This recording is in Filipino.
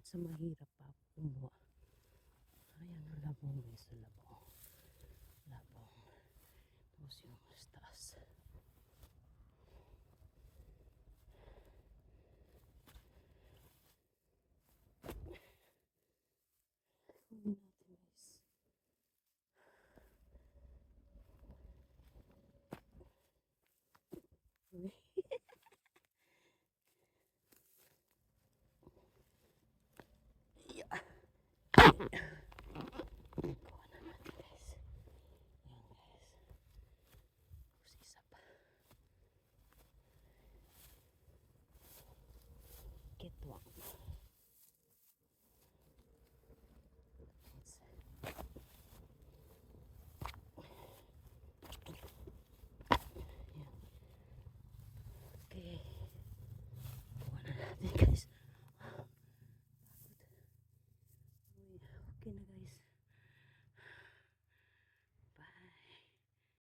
Ba't sa mahirap pa kumuha? Ayan ang labong guys. Ang labong. Labong. Tapos yung taas. Kunin natin guys. Uy. Okay.